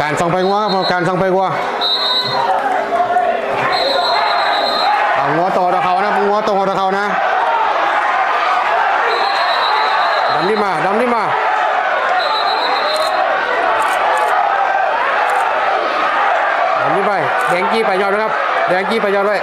การส่องไปงัวครับกรรมการส่องไปงัวเอางัวโตตะเขานะงัวโตตะเขานะดำนี่มาดำนี่มาดำนี่ไปแดงกี้ไปยอดนะครับแดงกี้ไปยอดไว้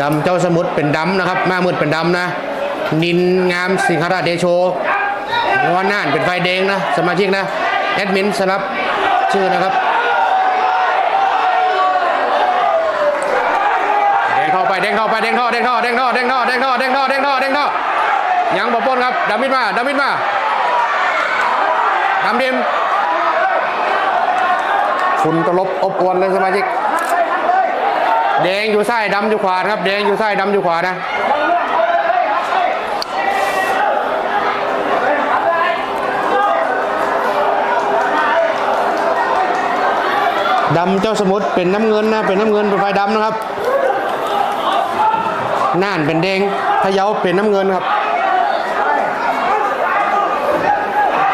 ดำเจ้าสมุทรเป็นดำนะครับมามืดเป็นดำนะ นินงามสิงหราชเดโชงอนน่านเป็นไฟแดงนะสมาชิกนะแอดมินสลับชื่อนะครับแดงเข้าไปแดงเข้าไปแดงเข้าแดงเข้าแดงเข้าแดงเข้าแดงเข้าแดงเข้าแดงเข้าแดงเข้ายังบอปนครับดำมิดมาดำมิดมาดำดิมฝุ่นตลบอบอวนเลยสมาชิก แดงอยู่ซ้ายดำอยู่ขวาครับแดงอยู่ซ้ายดำอยู่ขวานะดำเจ้าสมุทรเป็นน้ำเงินนะเป็นน้ำเงินเป็นไฟดำนะครับน่านเป็นแดงพะเยาเป็นน้ำเงินครับ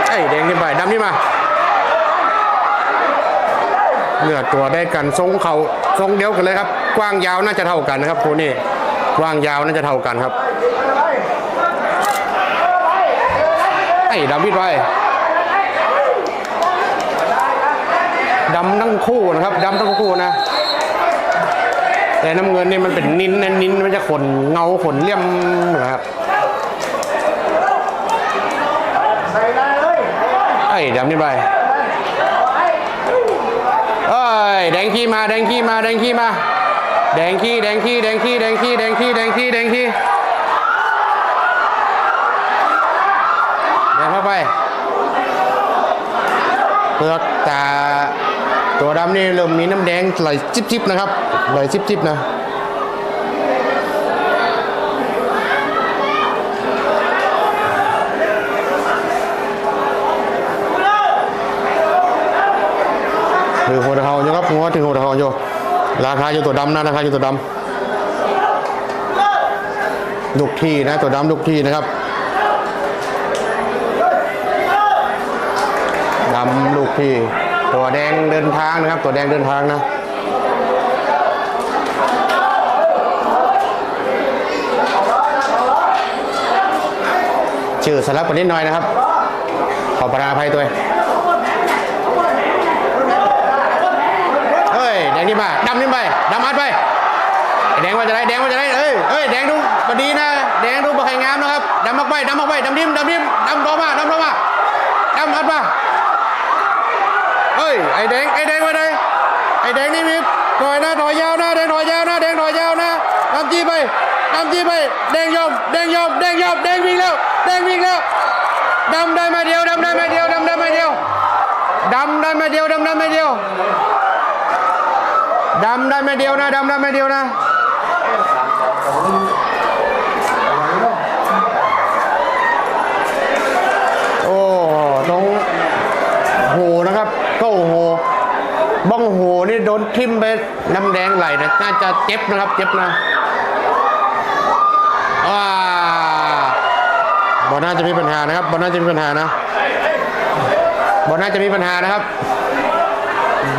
ไอ้แดงนี่ไปดำนี่มาเลือดตัวได้กันทรงเขาทรงเดียวกันเลยครับ กว้างยาวน่าจะเท่ากันนะครับครูนี่กว้างยาวน่าจะเท่ากันครับไอ้ดำพิดไว้ดำทั้งคู่นะครับดำทั้งคู่นะ แต่น้ำเงินนี่มันเป็นนินนะนินมันจะขนเงาขนเลี่ยมนะครับไอ้ดำนี่ไปเอ้ยแดงขี้มาแดงขี้มาแดงขี้มา แดงขี้แดงขี้แดงขี้แดงขี้แดงขี้แดงขี้แดงขี้แดงเข้าไปเปลือกตาตัวดำนี่เริ่มมีน้ำแดงไหลจิบๆนะครับไหลจิบๆนะถือหัวเทาอยู่ครับหัวถือหัวเทาอยู่ ราคาอยู่ตัวดำนะราคาอยู่ตัวดำดุกที่นะตัวดำดุกที่นะครับดำลูกที่ ตัวแดงเดินทางนะครับ ตัวแดงเดินทางนะชื่อสลับกันนิดหน่อยนะครับ ขอประทานภัยตัวเอง เฮ้ยแดง นี่มาดำนี่ไปดำอัดไปไอแดงว่าจะได้แดงว่าจะได้เอ้ยเอ้ยแดงดูบดีนะ แดงดูบะไข่งามนะครับดำออกไปดำออกไปดำดิ้มดำดิ้มดำต่อมาดำต่อมาดำอัดมาเฮ้ยไอ้แดงไอ้แดงว่าไงไอ้แดงนี่มีถอยนะถอยยาวนะแดงถอยยาวนะแดงถอยยาวนะดำจี้ไปดำจี้ไปแดงยอมแดงยอมแดงยอมแดงวิ่งแล้วแดงวิ่งแล้วดำได้มาเดียวดำได้มาเดียวดำได้มาเดียวดำได้มาเดียวดำได้มาเดียว ดำได้ไม่เดียวนะดำได้ไม่เดียวนะโอ้ตรงโหนะครับก็โหบ้องโหนี่โดนทิ่มไปน้ำแดงไหลนะน่าจะเจ็บนะครับ เจ็บนะว้าบอลน่าจะมีปัญหานะครับบอลน่าจะมีปัญหานะบอลน่าจะมีปัญหานะครับ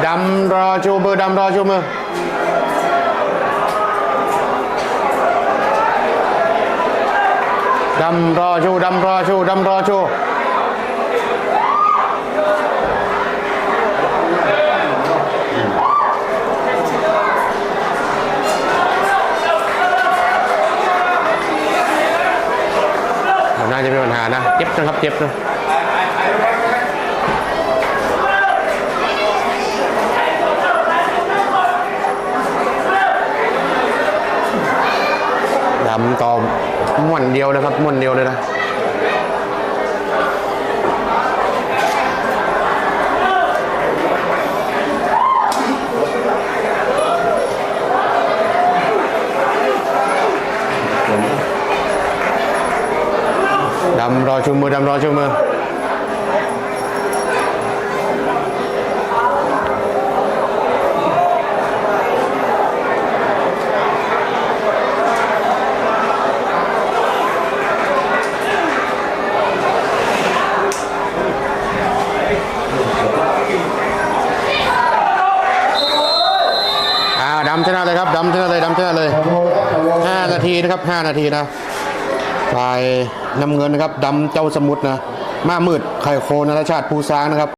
ดำรอชูมือดำรอชูมือดำรอชูดำรอชูดำรอชูมันน่าจะมีปัญหานะเจ็บนะครับเจ็บนะาต่อม่วนเดียวเลยครับม่วนเดียวเลยนะดำรอชูมือดำรอชูมือำชนะเลยครับดำชนะเลยดำชนะเลยห้านาทีนะครับห้านาทีนะฝ่ายน้ำเงินนะครับดำเจ้าสมุทรนะมามืดไข่โคนนรชาติภูซางนะครับ